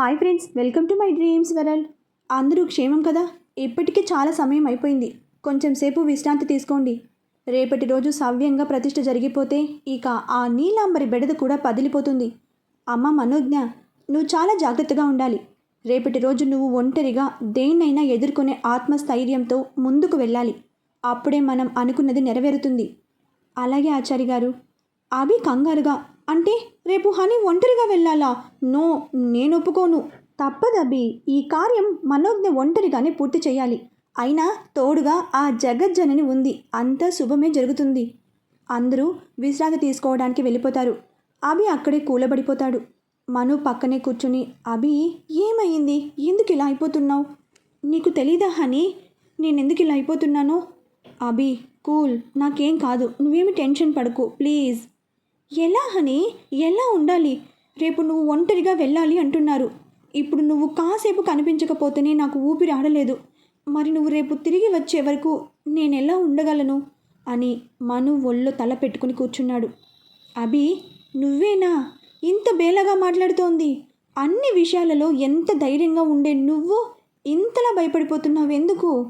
Hi friends welcome to my dreams world. అందరూ క్షేమం కదా? ఇప్పటికే చాలా సమయం అయిపోయింది. కొంచెం సేపు విశ్రాంతి తీసుకోండి. రేపటి రోజు సవ్యంగా ప్రతిష్ట జరిగిపోతే ఇక ఆ నీలాంబరి బెడద కూడా పదిలిపోతుంది. అమ్మ మనోజ్ఞ నువ్వు చాలా జాగ్రత్తగా ఉండాలి. రేపటి రోజు నువ్వు ఒంటరిగా దేన్నైనా ఎదుర్కొనే ఆత్మస్థైర్యంతో ముందుకు వెళ్ళాలి. అప్పుడే మనం అనుకున్నది నెరవేరుతుంది. అలాగే ఆచారి గారు అవి కంగారుగా అంటే రేపు హనీ ఒంటరిగా వెళ్ళాలా? నో నేను ఒప్పుకోను. తప్పదబి ఈ కార్యం మనోజ్ఞ ఒంటరిగానే పూర్తి చేయాలి. అయినా తోడుగా ఆ జగజ్జనని ఉంది. అంతా శుభమే జరుగుతుంది. అందరూ విశ్రాంతి తీసుకోవడానికి వెళ్ళిపోతారు. అభి అక్కడే కూలబడిపోతాడు. మను పక్కనే కూర్చుని అభి ఏమైంది? ఎందుకు ఇలా అయిపోతున్నావు? నీకు తెలీదా హనీ? నేను ఎందుకు ఇలా అయిపోతున్నానో? అభి కూల్. నాకేం కాదు. నువ్వేమి టెన్షన్ పడకు. ప్లీజ్. ఎలా హనీ? ఎలా ఉండాలి? రేపు నువ్వు ఒంటరిగా వెళ్ళాలి అంటున్నారు. ఇప్పుడు నువ్వు కాసేపు కనిపించకపోతేనే నాకు ఊపిరి ఆడలేదు. మరి నువ్వు రేపు తిరిగి వచ్చే వరకు నేను ఎలా ఉండగలను? అని మను ఒళ్ళో తల పెట్టుకుని కూర్చున్నాడు. అభి నువ్వేనా? ఇంత బేలగా మాట్లాడుతోంది. అన్ని విషయాలలో ఎంత ధైర్యంగా ఉండే నువ్వు? ఇంతలా భయపడిపోతున్నావు ఎందుకు?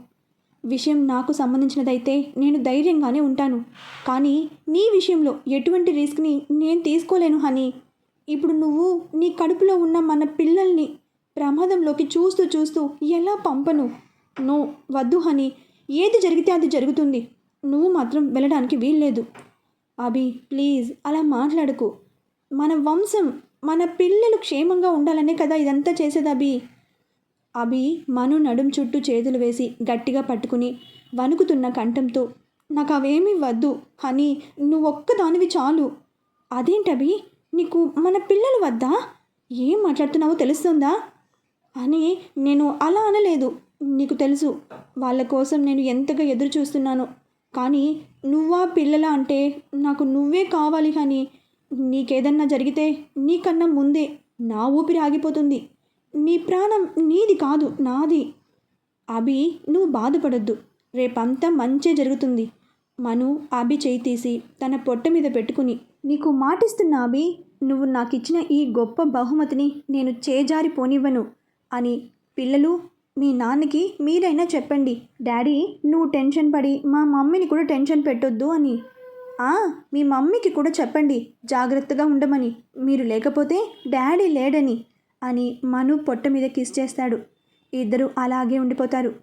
విషయం నాకు సంబంధించినదైతే నేను ధైర్యంగానే ఉంటాను. కానీ నీ విషయంలో ఎటువంటి రిస్క్ని నేను తీసుకోలేను హనీ. ఇప్పుడు నువ్వు నీ కడుపులో ఉన్న మన పిల్లల్ని ప్రమాదంలోకి చూస్తూ చూస్తూ ఎలా పంపను? నో వద్దు హనీ. ఏది జరిగితే అది జరుగుతుంది. నువ్వు మాత్రం వెళ్ళడానికి వీల్లేదు. అభి ప్లీజ్ అలా మాట్లాడకు. మన వంశం మన పిల్లలు క్షేమంగా ఉండాలనే కదా ఇదంతా చేసేది అభి. అభి మను నడుం చుట్టూ చేతులు వేసి గట్టిగా పట్టుకుని వణుకుతున్న కంఠంతో నాకు అవేమీ వద్దు అని నువ్వు ఒక్కదానివి చాలు అదేంటభి నీకు మన పిల్లలు వద్దా? ఏం మాట్లాడుతున్నావో తెలుస్తుందా? అని నేను అలా అనలేదు. నీకు తెలుసు వాళ్ళ కోసం నేను ఎంతగా ఎదురు చూస్తున్నాను కానీ నువ్వా పిల్లల అంటే నాకు నువ్వే కావాలి కానీ నీకేదన్నా జరిగితే నీకన్నా ముందే నా ఊపిరి ఆగిపోతుంది. నీ ప్రాణం నీది కాదు నాది. అభి నువ్వు బాధపడొద్దు. రేపంతా మంచే జరుగుతుంది. మను అభి చేయి తీసి తన పొట్ట మీద పెట్టుకుని నీకు మాటిస్తున్నా అభి నువ్వు నాకు ఇచ్చిన ఈ గొప్ప బహుమతిని నేను చేజారి పోనివ్వను అని పిల్లలు మీ నాన్నకి మీరైనా చెప్పండి. డాడీ నువ్వు టెన్షన్ పడి మా మమ్మీని కూడా టెన్షన్ పెట్టొద్దు అని. ఆ మీ మమ్మీకి కూడా చెప్పండి. జాగ్రత్తగా ఉండమని. మీరు లేకపోతే డాడీ లేడని. అని మను పొట్ట మీద కిస్ చేస్తాడు. ఇద్దరు అలాగే ఉండిపోతారు.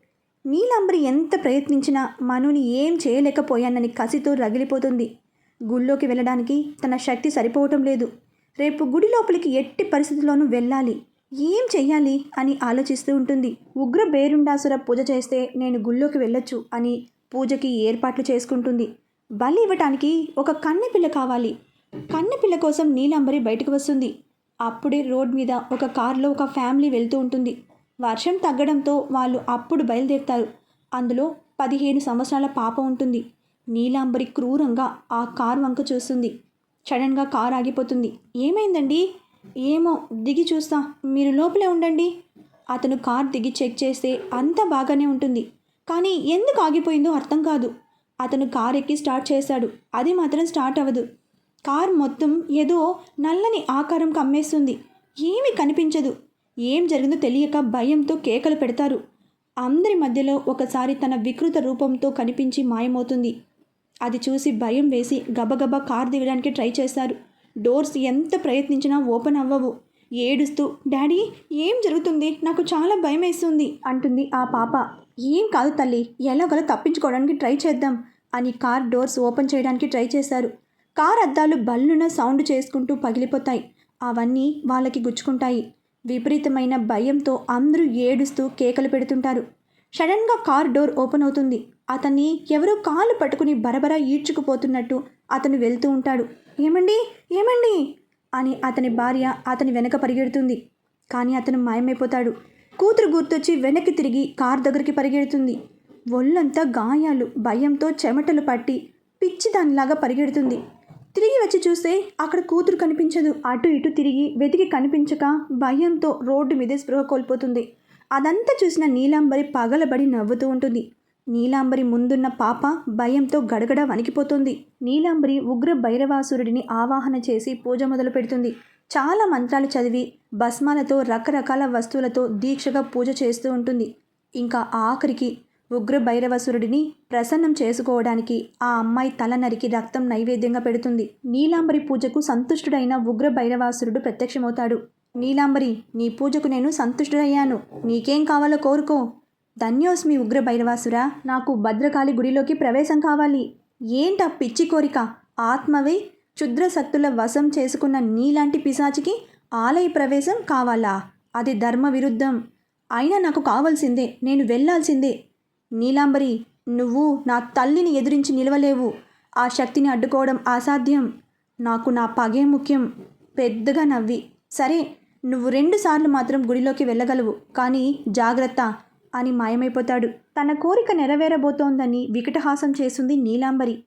నీలాంబరి ఎంత ప్రయత్నించినా మనుని ఏం చేయలేకపోయానని కసితో రగిలిపోతుంది. గుళ్ళోకి వెళ్ళడానికి తన శక్తి సరిపోవటం లేదు. రేపు గుడి లోపలికి ఎట్టి పరిస్థితుల్లోనూ వెళ్ళాలి. ఏం చెయ్యాలి అని ఆలోచిస్తూ ఉంటుంది. ఉగ్ర బేరుండాసుర పూజ చేస్తే నేను గుళ్ళోకి వెళ్ళొచ్చు అని పూజకి ఏర్పాట్లు చేసుకుంటుంది. బలి ఇవ్వటానికి ఒక కన్నెపిల్ల కావాలి. కన్నెపిల్ల కోసం నీలాంబరి బయటకు వస్తుంది. అప్పుడే రోడ్ మీద ఒక కారులో ఒక ఫ్యామిలీ వెళ్తూ ఉంటుంది. వర్షం తగ్గడంతో వాళ్ళు అప్పుడు బయలుదేరుతారు. అందులో పదిహేను సంవత్సరాల పాప ఉంటుంది. నీలాంబరి క్రూరంగా ఆ కార్ వంక చూస్తుంది. సడన్గా కార్ ఆగిపోతుంది. ఏమైందండి? ఏమో దిగి చూస్తా. మీరు లోపలే ఉండండి. అతను కార్ దిగి చెక్ చేస్తే అంత బాగానే ఉంటుంది. కానీ ఎందుకు ఆగిపోయిందో అర్థం కాదు. అతను కార్ ఎక్కి స్టార్ట్ చేశాడు. అది మాత్రం స్టార్ట్ అవ్వదు. కార్ మొత్తం ఏదో నల్లని ఆకారం కమ్మేస్తుంది. ఏమీ కనిపించదు. ఏం జరిగిందో తెలియక భయంతో కేకలు పెడతారు. అందరి మధ్యలో ఒకసారి తన వికృత రూపంతో కనిపించి మాయమవుతుంది. అది చూసి భయం వేసి గబగబా కార్ దిగడానికి ట్రై చేస్తారు. డోర్స్ ఎంత ప్రయత్నించినా ఓపెన్ అవ్వవు. ఏడుస్తూ డాడీ ఏం జరుగుతుంది? నాకు చాలా భయం వేస్తుంది అంటుంది ఆ పాప. ఏం కాదు తల్లి ఎలాగోలా తప్పించుకోవడానికి ట్రై చేద్దాం అని కార్ డోర్స్ ఓపెన్ చేయడానికి ట్రై చేశారు కార్ అద్దాలు బల్లున సౌండ్ చేసుకుంటూ పగిలిపోతాయి. అవన్నీ వాళ్ళకి గుచ్చుకుంటాయి. విపరీతమైన భయంతో అందరూ ఏడుస్తూ కేకలు పెడుతుంటారు. సడన్గా కార్ డోర్ ఓపెన్ అవుతుంది. అతన్ని ఎవరో కాలు పట్టుకుని బరబరా ఈడ్చుకుపోతున్నట్టు అతను వెళ్తూ ఉంటాడు. ఏమండి? ఏమండి? అని అతని భార్య అతని వెనక పరిగెడుతుంది. కానీ అతను మాయమైపోతాడు. కూతురు గుర్తొచ్చి వెనక్కి తిరిగి కార్ దగ్గరికి పరిగెడుతుంది. ఒళ్ళంతా గాయాలు భయంతో చెమటలు పట్టి పిచ్చి దానిలాగా పరిగెడుతుంది. తిరిగి వచ్చి చూస్తే అక్కడ కూతురు కనిపించదు. అటు ఇటు తిరిగి వెతికి కనిపించక భయంతో రోడ్డు మీదే స్పృహ కోల్పోతుంది. అదంతా చూసిన నీలాంబరి పగలబడి నవ్వుతూ ఉంటుంది. నీలాంబరి ముందున్న పాప భయంతో గడగడ వణికిపోతుంది. నీలాంబరి ఉగ్ర భైరవాసురుడిని ఆవాహన చేసి పూజ మొదలు పెడుతుంది. చాలా మంత్రాలు చదివి భస్మాలతో రకరకాల వస్తువులతో దీక్షగా పూజ చేస్తూ ఉంటుంది. ఇంకా ఆఖరికి ఉగ్ర భైరవసురుడిని ప్రసన్నం చేసుకోవడానికి ఆ అమ్మాయి తల నరికి రక్తం నైవేద్యంగా పెడుతుంది. నీలాంబరి పూజకు సంతుష్టుడైన ఉగ్ర భైరవాసురుడు ప్రత్యక్షమవుతాడు. నీలాంబరి నీ పూజకు నేను సంతుష్టుడయ్యాను. నీకేం కావాలో కోరుకో. ధన్యోస్మి ఉగ్ర భైరవాసురా నాకు భద్రకాళి గుడిలోకి ప్రవేశం కావాలి. ఏంటా పిచ్చి కోరిక? ఆత్మవే క్షుద్రశక్తుల వశం చేసుకున్న నీలాంటి పిశాచికి ఆలయ ప్రవేశం కావాలా? అది ధర్మ విరుద్ధం అయినా నాకు కావాల్సిందే. నేను వెళ్ళాల్సిందే నీలాంబరి నువ్వు నా తల్లిని ఎదిరించి నిలవలేవు. ఆ శక్తిని అడ్డుకోవడం అసాధ్యం. నాకు నా పగే ముఖ్యం. పెద్దగా నవ్వి సరే నువ్వు రెండుసార్లు మాత్రం గుడిలోకి వెళ్ళగలవు కానీ జాగ్రత్త అని మాయమైపోతాడు. తన కోరిక నెరవేరబోతోందని వికటహాసం చేసింది నీలాంబరి.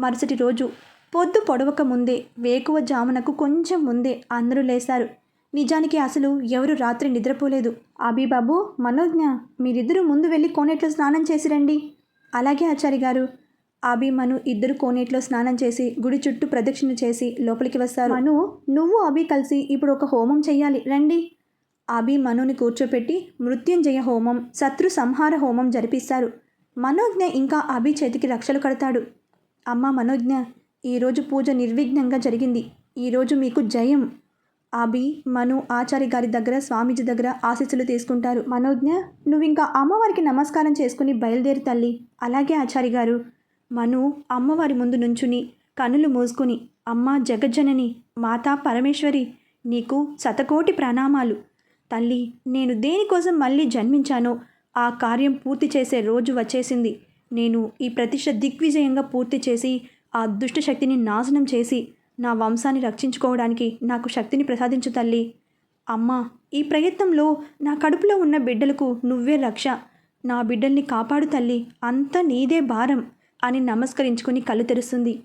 మరుసటి రోజు పొద్దు పొడవక ముందే వేకువ జామునకు కొంచెం ముందే అందరూ లేశారు నిజానికి అసలు ఎవరు రాత్రి నిద్రపోలేదు. అబీబాబు మనోజ్ఞ మీరిద్దరూ ముందు వెళ్ళి కోనేట్లో స్నానం చేసి రండి. అలాగే ఆచారి గారు. అభి మను ఇద్దరు కోనేట్లో స్నానం చేసి గుడి చుట్టూ ప్రదక్షిణ చేసి లోపలికి వస్తారు. మను నువ్వు అభి కలిసి ఇప్పుడు ఒక హోమం చెయ్యాలి. రండి. అభి మనుని కూర్చోపెట్టి మృత్యుంజయ హోమం శత్రు సంహార హోమం జరిపిస్తారు. మనోజ్ఞ ఇంకా అభి చేతికి రక్షలు కడతాడు. అమ్మ మనోజ్ఞ ఈరోజు పూజ నిర్విఘ్నంగా జరిగింది. ఈరోజు మీకు జయం. అభి మను ఆచారి గారి దగ్గర స్వామీజీ దగ్గర ఆశీస్సులు తీసుకుంటారు. మనోజ్ఞ నువ్వు ఇంకా అమ్మవారికి నమస్కారం చేసుకుని బయలుదేరి తల్లి. అలాగే ఆచారి గారు. మను అమ్మవారి ముందు నుంచుని కన్నులు మూసుకుని అమ్మ జగజ్జనని మాతా పరమేశ్వరి నీకు శతకోటి ప్రణామాలు. తల్లి నేను దేనికోసం మళ్ళీ జన్మించానో ఆ కార్యం పూర్తి చేసే రోజు వచ్చేసింది. నేను ఈ ప్రతిష్ట దిగ్విజయంగా పూర్తి చేసి ఆ దుష్ట శక్తిని నాశనం చేసి నా వంశాన్ని రక్షించుకోవడానికి నాకు శక్తిని ప్రసాదించు తల్లి. అమ్మా ఈ ప్రయత్నంలో నా కడుపులో ఉన్న బిడ్డలకు నువ్వే రక్ష. నా బిడ్డల్ని కాపాడు తల్లి అంత నీదే భారం అని నమస్కరించుకుని కళ్ళు తెరుస్తుంది.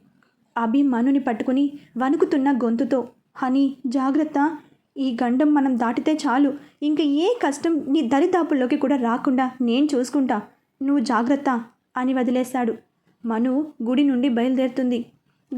అభి మనుని పట్టుకుని వణుకుతున్న గొంతుతో హనీ జాగ్రత్త ఈ గండం మనం దాటితే చాలు. ఇంక ఏ కష్టం నీ దరిదాపుల్లోకి కూడా రాకుండా నేను చూసుకుంటా. నువ్వు జాగ్రత్త అని వదిలేశాడు. మను గుడి నుండి బయలుదేరుతుంది.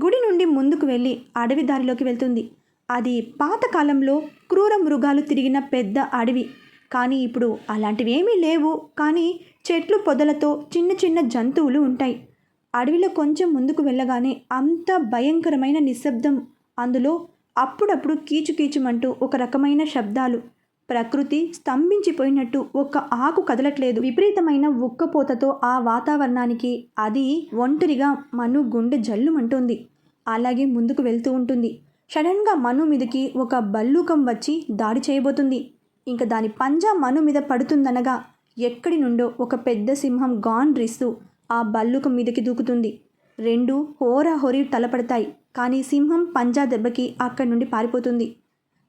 గుడి నుండి ముందుకు వెళ్ళి అడవి దారిలోకి వెళ్తుంది. అది పాతకాలంలో క్రూర మృగాలు తిరిగిన పెద్ద అడవి. కానీ ఇప్పుడు అలాంటివి ఏమీ లేవు. కానీ చెట్లు పొదలతో చిన్న చిన్న జంతువులు ఉంటాయి. అడవిలో కొంచెం ముందుకు వెళ్ళగానే అంత భయంకరమైన నిశ్శబ్దం. అందులో అప్పుడప్పుడు కీచుకీచుమంటూ ఒక రకమైన శబ్దాలు. ప్రకృతి స్తంభించిపోయినట్టు ఒక్క ఆకు కదలట్లేదు. విపరీతమైన ఉక్కపోతతో ఆ వాతావరణానికి అది ఒంటరిగా మను గుండె జల్లుమంటుంది. అలాగే ముందుకు వెళ్తూ ఉంటుంది. సడన్గా మను మీదకి ఒక బల్లూకం వచ్చి దాడి చేయబోతుంది. ఇంకా దాని పంజా మను మీద పడుతుందనగా ఎక్కడి నుండో ఒక పెద్ద సింహం గాండ్రిస్తూ ఆ బల్లూకం మీదకి దూకుతుంది. రెండు హోరాహోరీ తలపడతాయి. కానీ సింహం పంజా దెబ్బకి అక్కడి నుండి పారిపోతుంది.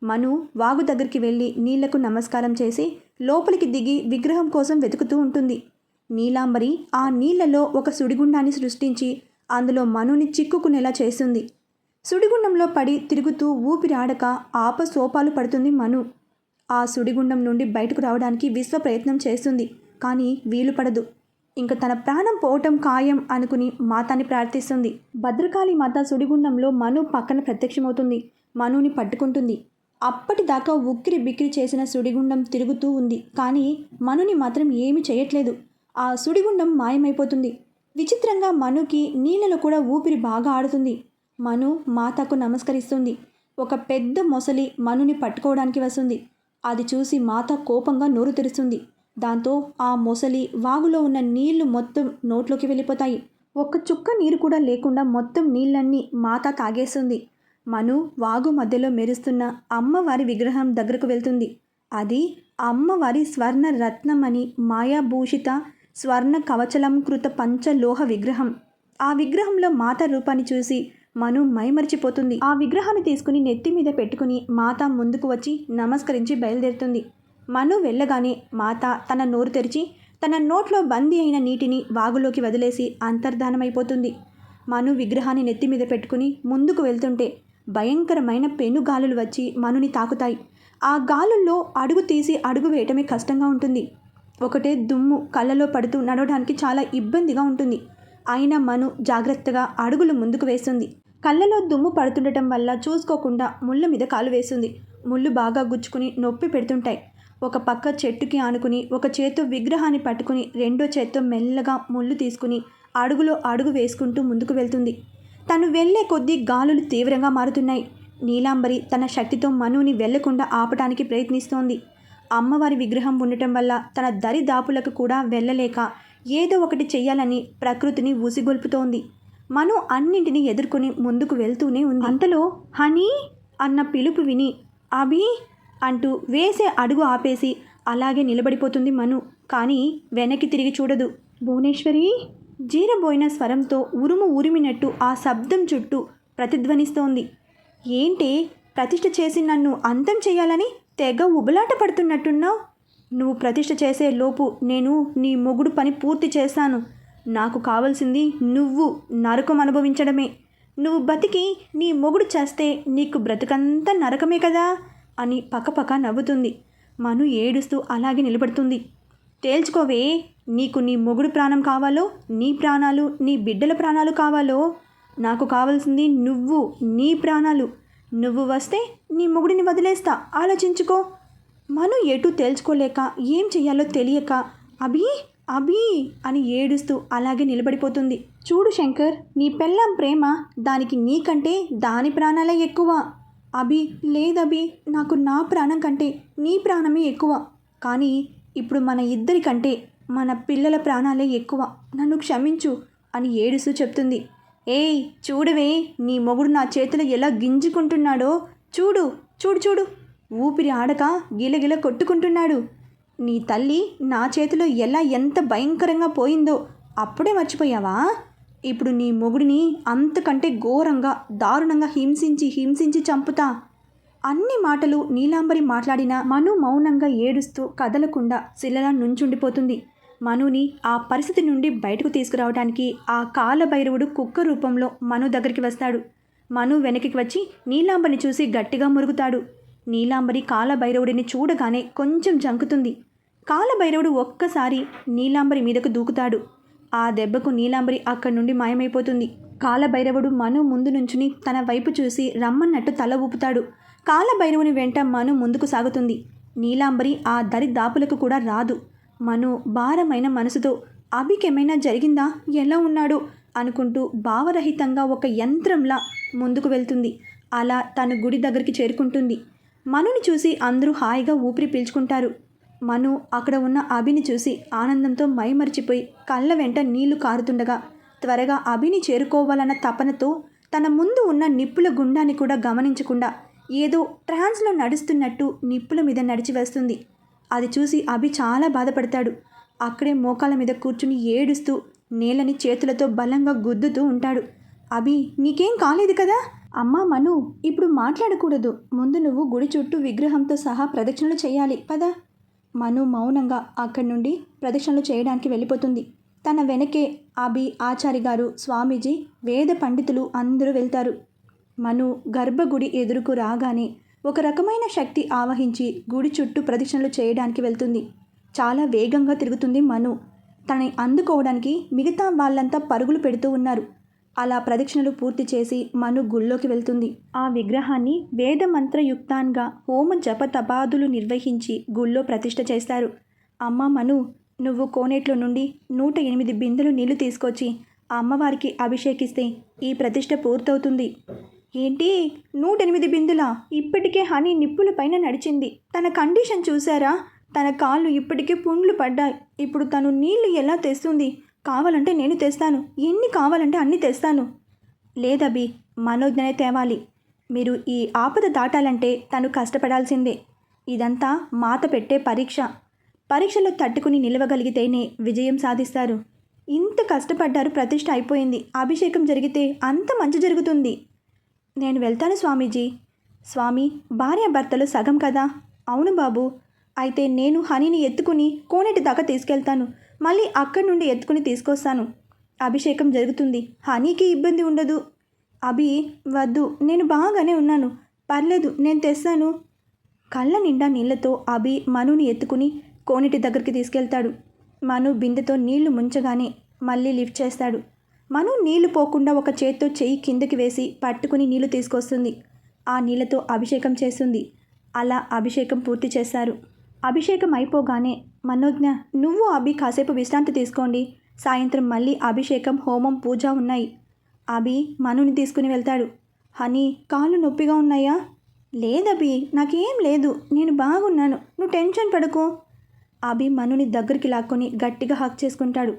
మను వాగు దగ్గరికి వెళ్ళి నీళ్ళకు నమస్కారం చేసి లోపలికి దిగి విగ్రహం కోసం వెతుకుతూ ఉంటుంది. నీలాంబరి ఆ నీళ్ళలో ఒక సుడిగుండాన్ని సృష్టించి అందులో మనుని చిక్కుకునేలా చేస్తుంది. సుడిగుండంలో పడి తిరుగుతూ ఊపిరాడక ఆప సోపాలు పడుతుంది మను. ఆ సుడిగుండం నుండి బయటకు రావడానికి విశ్వ ప్రయత్నం చేస్తుంది కానీ వీలు పడదు. ఇంక తన ప్రాణం పోవటం ఖాయం అనుకుని మాతాని ప్రార్థిస్తుంది. భద్రకాళి మాత సుడిగుండంలో మను పక్కన ప్రత్యక్షమవుతుంది. మనుని పట్టుకుంటుంది. అప్పటిదాకా ఉక్కిరి బిక్కిరి చేసిన సుడిగుండం తిరుగుతూ ఉంది. కానీ మనుని మాత్రం ఏమీ చేయట్లేదు. ఆ సుడిగుండం మాయమైపోతుంది. విచిత్రంగా మనుకి నీళ్ళలో కూడా ఊపిరి బాగా ఆడుతుంది. మను మాతకు నమస్కరిస్తుంది. ఒక పెద్ద మొసలి మనుని పట్టుకోవడానికి వస్తుంది. అది చూసి మాత కోపంగా నోరు తెరుస్తుంది. దాంతో ఆ మొసలి వాగులో ఉన్న నీళ్ళు మొత్తం నోట్లోకి వెళ్ళిపోతాయి. ఒక్క చుక్క నీరు కూడా లేకుండా మొత్తం నీళ్ళన్నీ మాత తాగేస్తుంది. మను వాగు మధ్యలో మెరుస్తున్న అమ్మవారి విగ్రహం దగ్గరకు వెళ్తుంది. అది అమ్మవారి స్వర్ణ రత్నం అని మాయాభూషిత స్వర్ణ కవచలంకృత పంచలోహ విగ్రహం. ఆ విగ్రహంలో మాత రూపాన్ని చూసి మను మైమరిచిపోతుంది. ఆ విగ్రహాన్ని తీసుకుని నెత్తి మీద పెట్టుకుని మాత ముందుకు వచ్చి నమస్కరించి బయలుదేరుతుంది. మను వెళ్ళగానే మాత తన నోరు తెరిచి తన నోట్లో బందీ అయిన నీటిని వాగులోకి వదిలేసి అంతర్ధానమైపోతుంది. మను విగ్రహాన్ని నెత్తి మీద పెట్టుకుని ముందుకు వెళ్తుంటే భయంకరమైన పెనుగాలులు వచ్చి మనుని తాకుతాయి. ఆ గాలుల్లో అడుగు తీసి అడుగు వేయటమే కష్టంగా ఉంటుంది. ఒకటే దుమ్ము కళ్ళలో పడుతూ నడవడానికి చాలా ఇబ్బందిగా ఉంటుంది. అయినా మను జాగ్రత్తగా అడుగులు ముందుకు వేస్తుంది. కళ్ళలో దుమ్ము పడుతుండటం వల్ల చూసుకోకుండా ముళ్ళ మీద కాలు వేస్తుంది. ముళ్ళు బాగా గుచ్చుకుని నొప్పి పెడుతుంటాయి. ఒక పక్క చెట్టుకి ఆనుకుని ఒక చేత్తో విగ్రహాన్ని పట్టుకుని రెండో చేత్తో మెల్లగా ముళ్ళు తీసుకుని అడుగులో అడుగు వేసుకుంటూ ముందుకు వెళ్తుంది. తను వెళ్ళే కొద్దీ గాలులు తీవ్రంగా మారుతున్నాయి. నీలాంబరి తన శక్తితో మనుని వెళ్ళకుండా ఆపటానికి ప్రయత్నిస్తోంది. అమ్మవారి విగ్రహం ఉండటం వల్ల తన దరి దాపులకు కూడా వెళ్ళలేక ఏదో ఒకటి చెయ్యాలని ప్రకృతిని ఊసిగొల్పుతోంది. మను అన్నింటినీ ఎదుర్కొని ముందుకు వెళ్తూనే ఉంది. అంతలో హనీ అన్న పిలుపు విని అభి అంటూ వేసే అడుగు ఆపేసి అలాగే నిలబడిపోతుంది మను. కానీ వెనక్కి తిరిగి చూడదు. భువనేశ్వరి జీరబోయిన స్వరంతో ఉరుము ఉరిమినట్టు ఆ శబ్దం చుట్టూ ప్రతిధ్వనిస్తోంది. ఏంటి? ప్రతిష్ఠ చేసి నన్ను అంతం చేయాలని తెగ ఉబలాట పడుతున్నట్టున్నావు? నువ్వు ప్రతిష్ఠ చేసే లోపు నేను నీ మొగుడు పని పూర్తి చేశాను. నాకు కావాల్సింది నువ్వు నరకం అనుభవించడమే. నువ్వు బతికి నీ మొగుడు చేస్తే నీకు బ్రతుకంతా నరకమే కదా? అని పక్కపక్క నవ్వుతుంది. మను ఏడుస్తూ అలాగే నిలబడుతుంది. తేల్చుకోవే నీకు నీ మొగుడు ప్రాణం కావాలో నీ ప్రాణాలు నీ బిడ్డల ప్రాణాలు కావాలో నాకు కావాల్సింది నువ్వు నీ ప్రాణాలు. నువ్వు వస్తే నీ మొగుడిని వదిలేస్తా. ఆలోచించుకో. మను ఎటు తేల్చుకోలేక ఏం చెయ్యాలో తెలియక అభి అభి అని ఏడుస్తూ అలాగే నిలబడిపోతుంది. చూడు శంకర్ నీ పెళ్ళాం ప్రేమ దానికి నీకంటే దాని ప్రాణాలే ఎక్కువ. అభి లేదభి నాకు నా ప్రాణం కంటే నీ ప్రాణమే ఎక్కువ. కానీ ఇప్పుడు మన ఇద్దరికంటే మన పిల్లల ప్రాణాలే ఎక్కువ. నన్ను క్షమించు అని ఏడుస్తూ చెప్తుంది. ఏయ్ చూడవే నీ మొగుడు నా చేతిలో ఎలా గింజుకుంటున్నాడో. చూడు చూడు చూడు. ఊపిరి ఆడక గిలగిల కొట్టుకుంటున్నాడు. నీ తల్లి నా చేతిలో ఎలా ఎంత భయంకరంగా పోయిందో అప్పుడే మర్చిపోయావా? ఇప్పుడు నీ మొగుడిని అంతకంటే ఘోరంగా దారుణంగా హింసించి హింసించి చంపుతా. అన్ని మాటలు నీలాంబరి మాట్లాడినా మను మౌనంగా ఏడుస్తూ కదలకుండా శిలలా నుంచుండిపోతుంది. మనుని ఆ పరిస్థితి నుండి బయటకు తీసుకురావడానికి ఆ కాలభైరవుడు కుక్క రూపంలో మను దగ్గరికి వస్తాడు. మను వెనక్కి వచ్చి నీలాంబరిని చూసి గట్టిగా మురుగుతాడు. నీలాంబరి కాలభైరవుడిని చూడగానే కొంచెం జంకుతుంది. కాలభైరవుడు ఒక్కసారి నీలాంబరి మీదకు దూకుతాడు. ఆ దెబ్బకు నీలాంబరి అక్కడి నుండి మాయమైపోతుంది. కాలభైరవుడు మను ముందు నుంచుని తన వైపు చూసి రమ్మన్నట్టు తల ఊపుతాడు. కాలభైరవుని వెంట మను ముందుకు సాగుతుంది. నీలాంబరి ఆ దరి దాపులకు కూడా రాదు. మను భారమైన మనసుతో అభికేమైనా జరిగిందా? ఎలా ఉన్నాడు? అనుకుంటూ భావరహితంగా ఒక యంత్రంలా ముందుకు వెళ్తుంది. అలా తను గుడి దగ్గరికి చేరుకుంటుంది. మనుని చూసి అందరూ హాయిగా ఊపిరి పీల్చుకుంటారు. మను అక్కడ ఉన్న అభిని చూసి ఆనందంతో మైమరిచిపోయి కళ్ళ వెంట నీళ్ళు కారుతుండగా త్వరగా అభిని చేరుకోవాలన్న తపనతో తన ముందు ఉన్న నిప్పుల గుండాన్ని కూడా గమనించకుండా ఏదో ట్రాన్స్లో నడుస్తున్నట్టు నిప్పుల మీద నడిచి వేస్తుంది అది చూసి అభి చాలా బాధపడతాడు. అక్కడే మోకాల మీద కూర్చుని ఏడుస్తూ నేలని చేతులతో బలంగా గుద్దుతూ ఉంటాడు. అభి నీకేం కాలేదు కదా? అమ్మా మను ఇప్పుడు మాట్లాడకూడదు. ముందు నువ్వు గుడి చుట్టూ విగ్రహంతో సహా ప్రదక్షిణలు చేయాలి. పదా. మను మౌనంగా అక్కడి నుండి ప్రదక్షిణలు చేయడానికి వెళ్ళిపోతుంది. తన వెనకే అభి ఆచారి గారు స్వామీజీ వేద పండితులు అందరూ వెళ్తారు. మను గర్భగుడి ఎదురుకు రాగానే ఒక రకమైన శక్తి ఆవహించి గుడి చుట్టూ ప్రదక్షిణలు చేయడానికి వెళ్తుంది. చాలా వేగంగా తిరుగుతుంది మను. తనని అందుకోవడానికి మిగతా వాళ్ళంతా పరుగులు పెడుతూ ఉన్నారు. అలా ప్రదక్షిణలు పూర్తి చేసి మను గుళ్ళోకి వెళ్తుంది. ఆ విగ్రహాన్ని వేద మంత్రయుక్తాన్గా హోమ జప తపాదులు నిర్వహించి గుళ్ళో ప్రతిష్ఠ చేస్తారు. అమ్మ మను నువ్వు కోనేట్లో నుండి నూట ఎనిమిది బిందెలు నీళ్ళు తీసుకొచ్చి ఆ అమ్మవారికి అభిషేకిస్తే ఈ ప్రతిష్ట పూర్తవుతుంది. ఏంటి? నూటెనిమిది బిందుల? ఇప్పటికే హనీ నిప్పుల పైన నడిచింది. తన కండిషన్ చూసారా తన కాళ్ళు ఇప్పటికే పుండ్లు పడ్డాయి. ఇప్పుడు తను నీళ్ళు ఎలా తెస్తుంది? కావాలంటే నేను తెస్తాను. ఎన్ని కావాలంటే అన్ని తెస్తాను. లేదబి మనోజ్ఞనే తేవాలి. మీరు ఈ ఆపద దాటాలంటే తను కష్టపడాల్సిందే. ఇదంతా మాత పెట్టే పరీక్ష. పరీక్షలో తట్టుకుని నిలవగలిగితేనే విజయం సాధిస్తారు. ఇంత కష్టపడ్డారు ప్రతిష్ట అయిపోయింది. అభిషేకం జరిగితే అంత మంచి జరుగుతుంది. నేను వెళ్తాను స్వామీజీ. స్వామి భార్యాభర్తలు సగం కదా? అవును బాబు. అయితే నేను హనీని ఎత్తుకుని కోనేటి దాకా తీసుకెళ్తాను. మళ్ళీ అక్కడి నుండి ఎత్తుకుని తీసుకొస్తాను. అభిషేకం జరుగుతుంది. హనీకి ఇబ్బంది ఉండదు. అభి వద్దు. నేను బాగానే ఉన్నాను. పర్లేదు నేను తెస్తాను. కళ్ళ నిండా నీళ్ళతో అభి మనుని ఎత్తుకుని కోనేటి దగ్గరికి తీసుకెళ్తాడు. మను బిందెతో నీళ్ళు ముంచగానే మళ్ళీ లిఫ్ట్ చేస్తాడు. మను నీళ్ళు పోకుండా ఒక చేత్తో చెయ్యి కిందకి వేసి పట్టుకుని నీళ్ళు తీసుకొస్తుంది. ఆ నీళ్ళతో అభిషేకం చేస్తుంది. అలా అభిషేకం పూర్తి చేశారు అభిషేకం అయిపోగానే మనోజ్ఞ నువ్వు అభి కాసేపు విశ్రాంతి తీసుకోండి. సాయంత్రం మళ్ళీ అభిషేకం హోమం పూజ ఉన్నాయి అభి మనుని తీసుకుని వెళ్తాడు. హనీ కాళ్ళు నొప్పిగా ఉన్నాయా? లేదభి నాకేం లేదు. నేను బాగున్నాను. నువ్వు టెన్షన్ పడకు అభి మనుని దగ్గరికి లాక్కొని గట్టిగా హక్ చేసుకుంటాడు.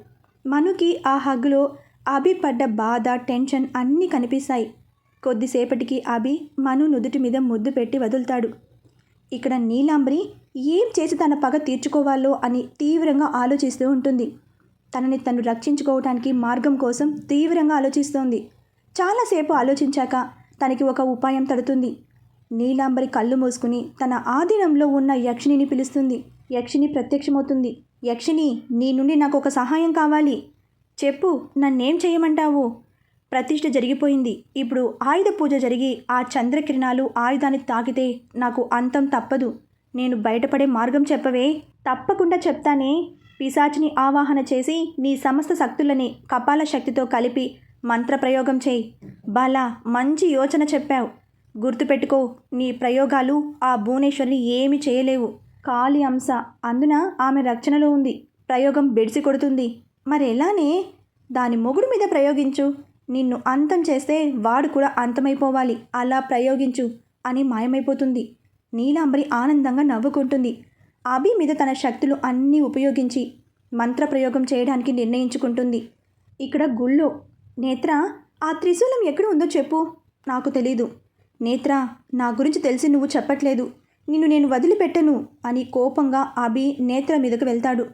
మనుకి ఆ హగ్లో అభి పడ్డ బాధ టెన్షన్ అన్నీ కనిపిస్తాయి. కొద్దిసేపటికి అభి మను నుదుటి మీద ముద్దు పెట్టి వదులుతాడు. ఇక్కడ నీలాంబరి ఏం చేసి తన పగ తీర్చుకోవాలో అని తీవ్రంగా ఆలోచిస్తూ ఉంటుంది. తనని తను రక్షించుకోవటానికి మార్గం కోసం తీవ్రంగా ఆలోచిస్తోంది. చాలాసేపు ఆలోచించాక తనకి ఒక ఉపాయం తడుతుంది. నీలాంబరి కళ్ళు మూసుకుని తన ఆధీనంలో ఉన్న యక్షిణిని పిలుస్తుంది. యక్షిని ప్రత్యక్షమవుతుంది. యక్షిణి నీ నుండి నాకు ఒక సహాయం కావాలి. చెప్పు నన్నేం చేయమంటావు? ప్రతిష్ఠ జరిగిపోయింది. ఇప్పుడు ఆయుధ పూజ జరిగి ఆ చంద్రకిరణాలు ఆయుధాన్ని తాకితే నాకు అంతం తప్పదు. నేను బయటపడే మార్గం చెప్పవే? తప్పకుండా చెప్తానే. పిశాచిని ఆవాహన చేసి నీ సమస్త శక్తులని కపాల శక్తితో కలిపి మంత్రప్రయోగం చేయి. బాలా మంచి యోచన చెప్పావు. గుర్తుపెట్టుకో నీ ప్రయోగాలు ఆ భువనేశ్వరిని ఏమీ చేయలేవు. కాళీ అంశ అందున ఆమె రక్షణలో ఉంది. ప్రయోగం బెడిసి కొడుతుంది. మరి ఎలానే దాని మొగుడు మీద ప్రయోగించు. నిన్ను అంతం చేస్తే వాడు కూడా అంతమైపోవాలి. అలా ప్రయోగించు అని మాయమైపోతుంది. నీలాంబరి ఆనందంగా నవ్వుకుంటుంది. అభి మీద తన శక్తులు అన్నీ ఉపయోగించి మంత్రప్రయోగం చేయడానికి నిర్ణయించుకుంటుంది. ఇక్కడ గుళ్ళో నేత్ర ఆ త్రిశూలం ఎక్కడ ఉందో చెప్పు. నాకు తెలీదు. నేత్ర నా గురించి తెలిసి నువ్వు చెప్పట్లేదు. నిన్ను నేను వదిలిపెట్టను అని కోపంగా అభి నేత్ర మీదకు వెళ్తాడు.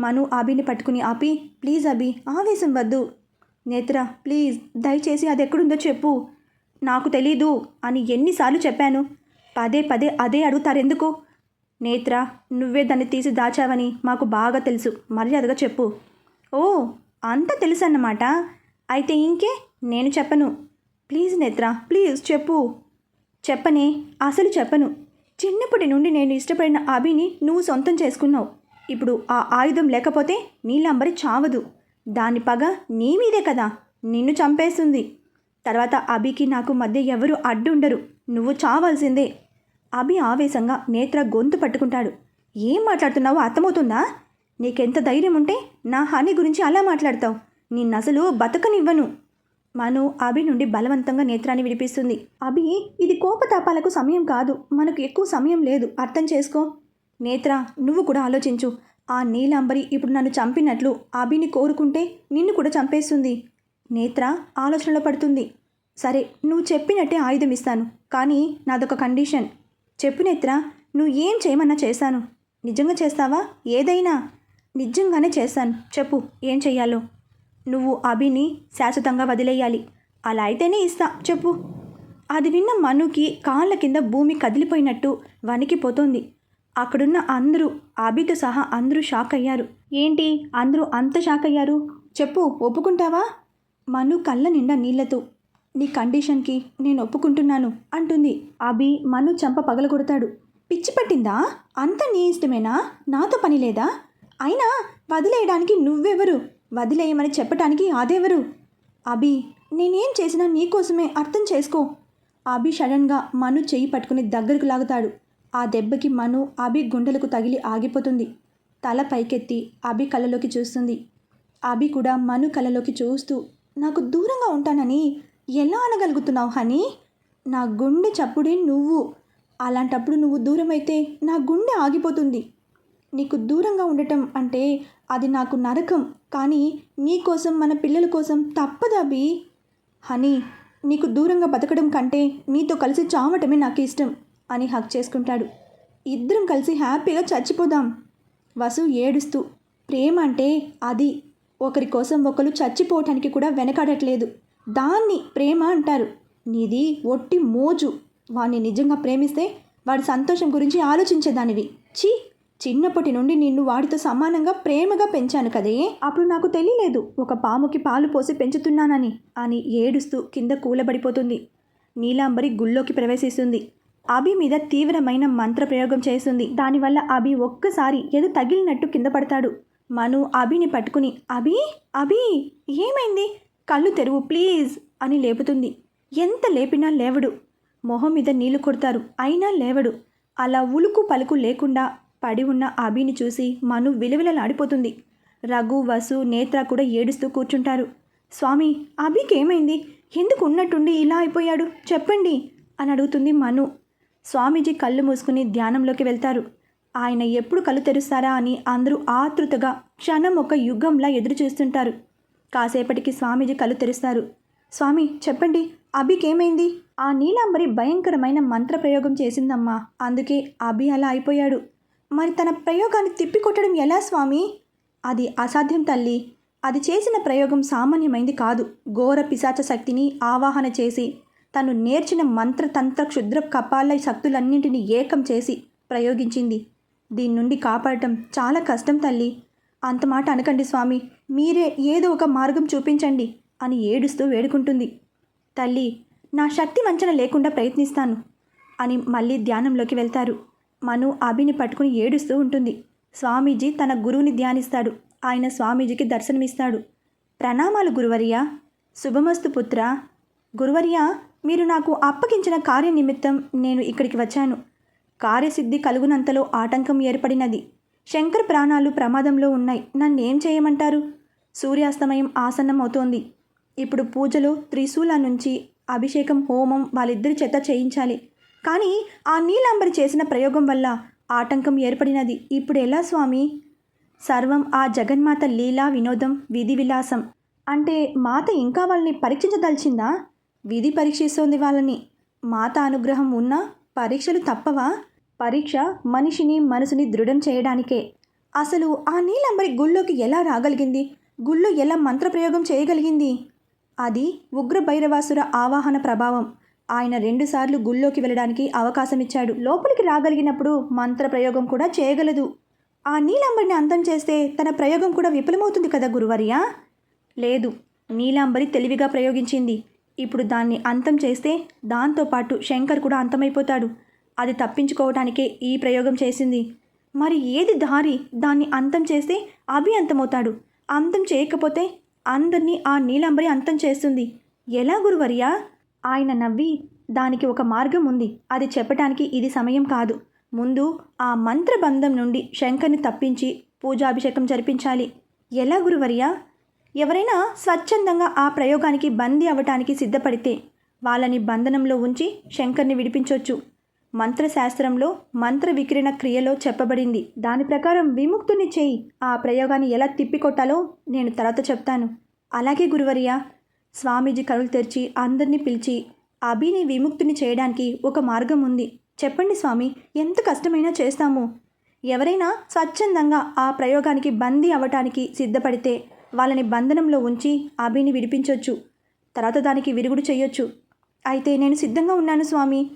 మను అభిని పట్టుకుని ఆపి ప్లీజ్ అభి ఆవేశం వద్దు. నేత్ర ప్లీజ్ దయచేసి అది ఎక్కడుందో చెప్పు. నాకు తెలీదు అని ఎన్నిసార్లు చెప్పాను. పదే పదే అదే అడుగుతారెందుకు? నేత్ర నువ్వే దాన్ని తీసి దాచావని మాకు బాగా తెలుసు. మర్యాదగా చెప్పు. ఓ అంత తెలుసు అన్నమాట అయితే ఇంకే నేను చెప్పను. ప్లీజ్ నేత్ర ప్లీజ్ చెప్పు. చెప్పనే అసలు చెప్పను. చిన్నప్పటి నుండి నేను ఇష్టపడిన అభిని నువ్వు సొంతం చేసుకున్నావు. ఇప్పుడు ఆ ఆయుధం లేకపోతే నీళ్ళంబరి చావదు. దాని పగ నీ మీదే కదా. నిన్ను చంపేస్తుంది. తర్వాత అభికి నాకు మధ్య ఎవరు అడ్డుండరు. నువ్వు చావాల్సిందే. అభి ఆవేశంగా నేత్ర గొంతు పట్టుకుంటాడు. ఏం మాట్లాడుతున్నావో అర్థమవుతుందా? నీకెంత ధైర్యం ఉంటే నా హాని గురించి అలా మాట్లాడతావు. నిన్నసలు బతకనివ్వను. మను అభి నుండి బలవంతంగా నేత్రాన్ని విడిపిస్తుంది. అభి ఇది కోపతాపాలకు సమయం కాదు. మనకు ఎక్కువ సమయం లేదు. అర్థం చేసుకో. నేత్ర నువ్వు కూడా ఆలోచించు. ఆ నీలాంబరి ఇప్పుడు నన్ను చంపినట్లు అభిని కోరుకుంటే నిన్ను కూడా చంపేస్తుంది. నేత్ర ఆలోచనలో పడుతుంది. సరే నువ్వు చెప్పినట్టే ఆయుధం ఇస్తాను కానీ నాదొక కండిషన్. చెప్పు నేత్ర నువ్వు ఏం చేయమన్నా చేశాను నిజంగా చేస్తావా? ఏదైనా. నిజంగానే చేస్తాను. చెప్పు ఏం చెయ్యాలో. నువ్వు అభిని శాశ్వతంగా వదిలేయాలి. అలా అయితేనే ఇస్తా. చెప్పు. అది విన్న మనుకి కాళ్ళ కింద భూమి కదిలిపోయినట్టు వణికిపోతోంది. అక్కడున్న అందరూ అభితో సహా అందరూ షాక్ అయ్యారు ఏంటి? అందరూ అంత షాక్ అయ్యారు చెప్పు ఒప్పుకుంటావా? మను కళ్ళ నిండా నీళ్ళతో. నీ కండిషన్కి నేను ఒప్పుకుంటున్నాను అంటుంది. అభి మను చంప పగలగొడతాడు. పిచ్చి పట్టిందా? అంత నీ ఇష్టమేనా? నాతో పని లేదా? అయినా వదిలేయడానికి నువ్వెవరు? వదిలేయమని చెప్పటానికి అదెవరు అభి నేనేం చేసినా నీకోసమే అర్థం చేసుకో. అభి సడన్గా మను చెయ్యి పట్టుకుని దగ్గరకు లాగుతాడు. ఆ దెబ్బకి మను అభి గుండెలకు తగిలి ఆగిపోతుంది. తల పైకెత్తి అభి కళ్ళలోకి చూస్తుంది. అభి కూడా మను కళ్ళలోకి చూస్తూ నాకు దూరంగా ఉంటానని ఎలా అనగలుగుతున్నావు హనీ? నా గుండె చప్పుడే నువ్వు. అలాంటప్పుడు నువ్వు దూరం అయితే నా గుండె ఆగిపోతుంది. నీకు దూరంగా ఉండటం అంటే అది నాకు నరకం. కానీ నీ కోసం మన పిల్లల కోసం తప్పదు అభి. హనీ నీకు దూరంగా బతకడం కంటే నీతో కలిసి చావటమే నాకు ఇష్టం. అని హక్ చేసుకుంటాడు. ఇద్దరం కలిసి హ్యాపీగా చచ్చిపోదాం. వసు ఏడుస్తూ ప్రేమ అంటే అది. ఒకరి కోసం ఒకరు చచ్చిపోవటానికి కూడా వెనకాడట్లేదు. దాన్ని ప్రేమ అంటారు. నీది ఒట్టి మోజు. వాణ్ణి నిజంగా ప్రేమిస్తే వాడి సంతోషం గురించి ఆలోచించేదానివి. ఛీ! చిన్నప్పటి నుండి నిన్ను వాడితో సమానంగా ప్రేమగా పెంచాను కదే. అప్పుడు నాకు తెలియలేదు. ఒక పాముకి పాలు పోసి పెంచుతున్నానని అని ఏడుస్తూ కింద కూలబడిపోతుంది. నీలాంబరి గుళ్ళోకి ప్రవేశిస్తుంది. అభి మీద తీవ్రమైన మంత్ర ప్రయోగం చేస్తుంది. దానివల్ల అభి ఒక్కసారి ఏదో తగిలినట్టు కింద పడతాడు. మను అభిని పట్టుకుని అభి అభి ఏమైంది? కళ్ళు తెరువు ప్లీజ్ అని లేపుతుంది. ఎంత లేపినా లేవడు. మొహం మీద నీళ్ళు కొడతారు. అయినా లేవడు. అలా ఉలుకు పలుకు లేకుండా పడి ఉన్న అభిని చూసి మను విలవిలలాడిపోతుంది. రఘు వసు నేత్ర కూడా ఏడుస్తూ కూర్చుంటారు. స్వామి అభికి ఏమైంది? ఎందుకు ఉన్నట్టుండి ఇలా అయిపోయాడు? చెప్పండి అని అడుగుతుంది మను. స్వామీజీ కళ్ళు మూసుకుని ధ్యానంలోకి వెళ్తారు. ఆయన ఎప్పుడు కళ్ళు తెరుస్తారా అని అందరూ ఆతృతగా క్షణం ఒక యుగంలా ఎదురు చూస్తుంటారు కాసేపటికి స్వామీజీ కళ్ళు తెరుస్తారు. స్వామి చెప్పండి అభికేమైంది? ఆ నీలాంబరి భయంకరమైన మంత్ర ప్రయోగం చేసిందమ్మా. అందుకే అభి అలా అయిపోయాడు. మరి తన ప్రయోగాన్ని తిప్పికొట్టడం ఎలా స్వామి? అది అసాధ్యం తల్లి. అది చేసిన ప్రయోగం సామాన్యమైంది కాదు. ఘోర పిశాచ శక్తిని ఆవాహన చేసి తను నేర్చిన మంత్రతంత్ర క్షుద్ర కపాల శక్తులన్నింటినీ ఏకం చేసి ప్రయోగించింది. దీని నుండి కాపాడటం చాలా కష్టం తల్లి. అంత మాట అనకండి స్వామి. మీరే ఏదో ఒక మార్గం చూపించండి అని ఏడుస్తూ వేడుకుంటుంది. తల్లి నా శక్తి వంచన లేకుండా ప్రయత్నిస్తాను అని మళ్ళీ ధ్యానంలోకి వెళ్తారు. మను అభిని పట్టుకుని ఏడుస్తూ ఉంటుంది. స్వామీజీ తన గురువుని ధ్యానిస్తాడు. ఆయన స్వామీజీకి దర్శనమిస్తాడు. ప్రణామాలు గురువర్య. శుభమస్తు పుత్ర. గురువర్య మీరు నాకు అప్పగించిన కార్య నిమిత్తం నేను ఇక్కడికి వచ్చాను. కార్యసిద్ధి కలుగునంతలో ఆటంకం ఏర్పడినది. శంకర్ ప్రాణాలు ప్రమాదంలో ఉన్నాయి. నన్నేం చేయమంటారు? సూర్యాస్తమయం ఆసన్నమవుతోంది. ఇప్పుడు పూజలో త్రిశూల నుంచి అభిషేకం హోమం వాళ్ళిద్దరి చేత చేయించాలి. కానీ ఆ నీలాంబరి చేసిన ప్రయోగం వల్ల ఆటంకం ఏర్పడినది. ఇప్పుడు ఎలా స్వామి? సర్వం ఆ జగన్మాత లీలా వినోదం విధి విలాసం. అంటే మాత ఇంకా వాళ్ళని పరీక్షించదలిచిందా? విధి పరీక్షిస్తోంది వాళ్ళని. మాత అనుగ్రహం ఉన్నా పరీక్షలు తప్పవా? పరీక్ష మనిషిని మనసుని దృఢం చేయడానికే. అసలు ఆ నీలంబరి గుళ్ళోకి ఎలా రాగలిగింది? గుళ్ళో ఎలా మంత్రప్రయోగం చేయగలిగింది? అది ఉగ్రభైరవాసుర ఆవాహన ప్రభావం. ఆయన రెండుసార్లు గుళ్ళోకి వెళ్ళడానికి అవకాశం ఇచ్చాడు లోపలికి రాగలిగినప్పుడు మంత్ర ప్రయోగం కూడా చేయగలదు. ఆ నీలాంబరిని అంతం చేస్తే తన ప్రయోగం కూడా విఫలమవుతుంది కదా గురువర్యా? లేదు. నీలాంబరి తెలివిగా ప్రయోగించింది. ఇప్పుడు దాన్ని అంతం చేస్తే దాంతోపాటు శంకర్ కూడా అంతమైపోతాడు. అది తప్పించుకోవటానికే ఈ ప్రయోగం చేసింది. మరి ఏది దారి? దాన్ని అంతం చేస్తే అభి అంతమవుతాడు. అంతం చేయకపోతే అందరినీ ఆ నీలాంబరి అంతం చేస్తుంది. ఎలా గురువర్యా? ఆయన నవ్వి దానికి ఒక మార్గం ఉంది. అది చెప్పటానికి ఇది సమయం కాదు. ముందు ఆ మంత్రబంధం నుండి శంకర్ని తప్పించి పూజాభిషేకం జరిపించాలి. ఎలా గురువర్యా? ఎవరైనా స్వచ్ఛందంగా ఆ ప్రయోగానికి బందీ అవటానికి సిద్ధపడితే వాళ్ళని బంధనంలో ఉంచి శంకర్ని విడిపించవచ్చు మంత్రశాస్త్రంలో మంత్ర వికిరణ క్రియలో చెప్పబడింది. దాని ప్రకారం విముక్తుని చేయి. ఆ ప్రయోగాన్ని ఎలా తిప్పికొట్టాలో నేను తర్వాత చెప్తాను. అలాగే గురువర్య స్వామీజీ కరులు తెరిచి అందరినీ పిలిచి అభిని విముక్తిని చేయడానికి ఒక మార్గం ఉంది. చెప్పండి స్వామి ఎంత కష్టమైనా చేస్తాము. ఎవరైనా స్వచ్ఛందంగా ఆ ప్రయోగానికి బందీ అవ్వటానికి సిద్ధపడితే వాళ్ళని బంధనంలో ఉంచి అభిని విడిపించవచ్చు తర్వాత దానికి విరుగుడు చేయొచ్చు అయితే నేను సిద్ధంగా ఉన్నాను స్వామి.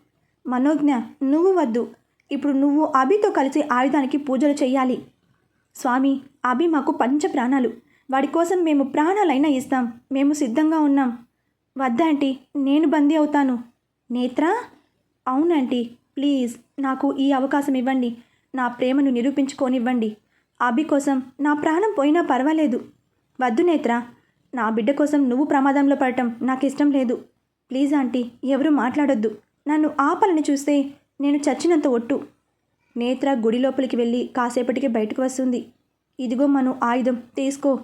మనోజ్ఞ నువ్వు వద్దు. ఇప్పుడు నువ్వు అభితో కలిసి ఆయుధానికి పూజలు చేయాలి స్వామి అభి మాకు పంచ ప్రాణాలు. వాడి కోసం మేము ప్రాణాలైనా ఇస్తాం. మేము సిద్ధంగా ఉన్నాం. వద్దాంటీ నేను బందీ అవుతాను. నేత్రా? అవునంటీ ప్లీజ్ నాకు ఈ అవకాశం ఇవ్వండి. నా ప్రేమను నిరూపించుకోనివ్వండి. అభి కోసం నా ప్రాణం పోయినా పర్వాలేదు. వద్దు నేత్ర. నా బిడ్డ కోసం నువ్వు ప్రమాదంలో పడటం నాకు ఇష్టం లేదు. ప్లీజ్ ఆంటీ ఎవరు మాట్లాడొద్దు. నన్ను ఆపాలని చూస్తే నేను చచ్చినంత ఒట్టు. నేత్ర గుడి లోపలికి వెళ్ళి కాసేపటికి బయటకు వస్తుంది. ఇదిగో మను ఆయుధం తీసుకో.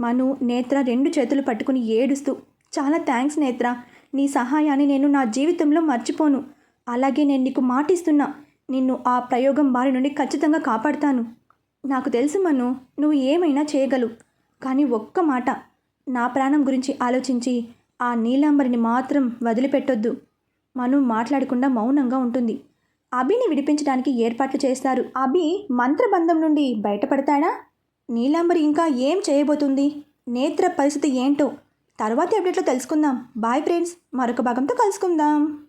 మను నేత్ర రెండు చేతులు పట్టుకుని ఏడుస్తూ చాలా థ్యాంక్స్ నేత్ర. నీ సహాయాన్ని నేను నా జీవితంలో మర్చిపోను. అలాగే నేను నీకు మాటిస్తున్నా. నిన్ను ఆ ప్రయోగం బారి నుండి ఖచ్చితంగా కాపాడుతాను. నాకు తెలుసు మను నువ్వు ఏమైనా చేయగలవు. కానీ ఒక్క మాట. నా ప్రాణం గురించి ఆలోచించి ఆ నీలాంబరిని మాత్రం వదిలిపెట్టొద్దు. మను మాట్లాడకుండా మౌనంగా ఉంటుంది. అభిని విడిపించడానికి ఏర్పాట్లు చేస్తారు. అభి మంత్రబంధం నుండి బయటపడతాడా? నీలాంబరి ఇంకా ఏం చేయబోతుంది? నేత్ర పరిస్థితి ఏంటో తర్వాతి అప్డేట్లో తెలుసుకుందాం. బాయ్ ఫ్రెండ్స్ మరొక భాగంతో కలుసుకుందాం.